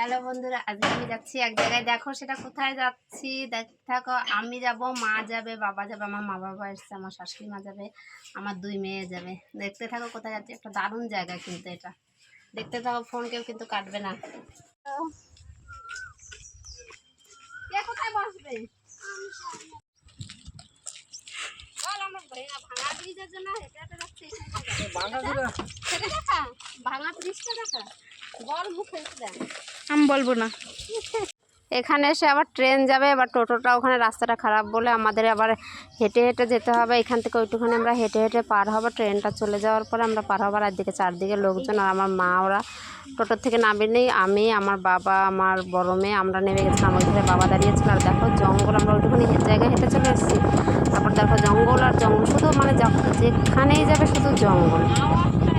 Hello বন্ধুরা আজকে আমি যাচ্ছি এক জায়গায়। দেখো সেটা কোথায় যাচ্ছি? দেখতে থাকো আমি যাব মা যাবে বাবা যাবে আমার মা বাবা এসছে আমার শাশুড়ি মা যাবে আমার দুই মেয়ে যাবে। দেখতে থাকো কোথায় যাচ্ছি একটা দারুণ জায়গা কিন্তু এটা। দেখতে থাকো ফোন কেউ কিন্তু কাটবে না। কোথায় বসবে? ভাঙা ভাঙা ব্রিজের জন্য হেঁটে হেঁটে যাচ্ছি। দেখা ভাঙা ব্রিজটা দেখা। বল মুখে দেখ। আমি বলব না। এখানে এসে আবার ট্রেন যাবে, এবার টোটোটা ওখানে রাস্তাটা খারাপ বলে আমাদের আবার হেঁটে হেঁটে যেতে হবে। এখান থেকে ওইটুখানি আমরা হেঁটে হেঁটে পার হব। ট্রেনটা চলে যাওয়ার পরে আমরা পার হবার আর দিকে চারদিকে লোকজন আর আমার মা, ওরা টোটোর থেকে নামেনি আমি, আমার বাবা, আমার বড় মেয়ে, আমরা নেমে গেছিলাম ওই ধারে বাবা দাঁড়িয়েছিল আর দেখো জঙ্গল, আমরা ওইটুখানি জায়গায় হেঁটে চলে এসেছি। তারপর দেখো জঙ্গল আর জঙ্গল। শুধু মানে যখ- যেখানেই যাবে শুধু জঙ্গল।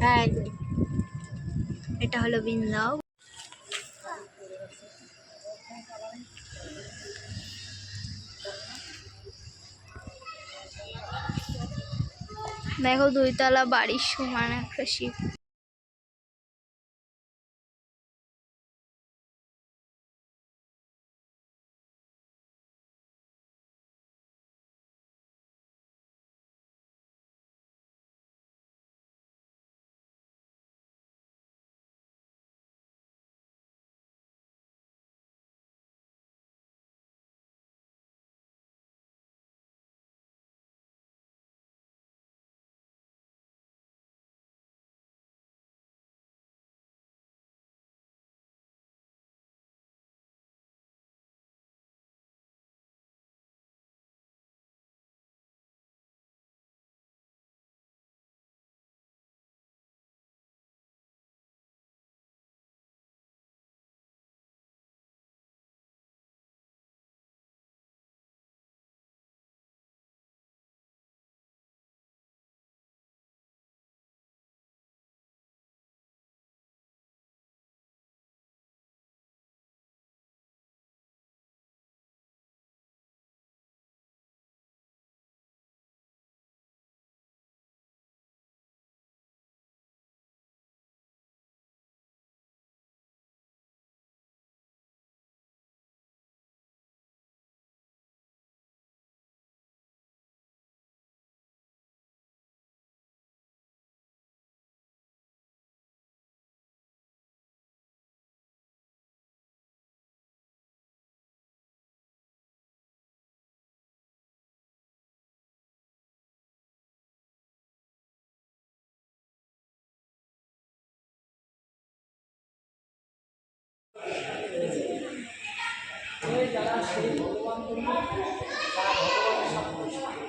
হ্যাঁ এটা হলো বিন্দাও। দেখো দুইতলা বাড়ির সমান একটা শিব যারা সেই ভগবান তারা ভগবানের সাথে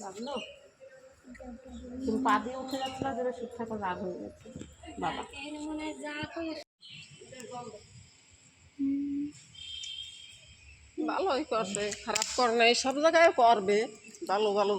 লাগল? তুমি পা দিয়ে উঠে যাচ্ছিল যেটা ঠিকঠাক রাগ হয়ে গেছে? বাবা। ভালোই করছে খারাপ করে নাই সব জায়গায় করবে। ভালো ভালো।